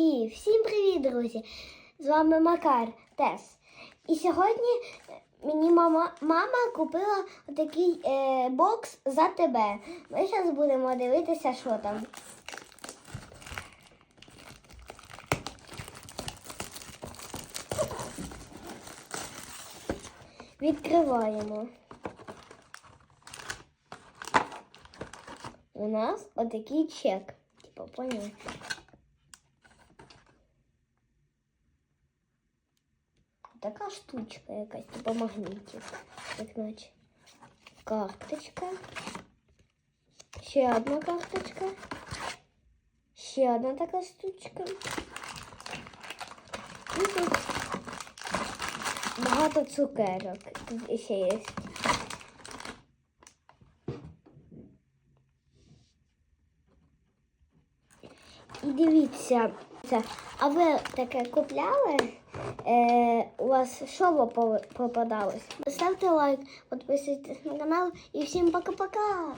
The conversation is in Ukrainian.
І всім привіт, друзі! З вами Макар Тес. І сьогодні мені мама, мама купила такий е, бокс за тебе. Ми зараз будемо дивитися, що там. Відкриваємо. У нас отакий чек. Типа, поняли? Така штучка якась, типа магнітів. Як наче. Карточка. Ще одна карточка. Ще одна така штучка. І тут багато цукерок. Тут ще є. І дивіться, це, А ви таке купляли? Е, у вас що попадалось? Ставте лайк, підписуйтесь на канал і всім пока-пока!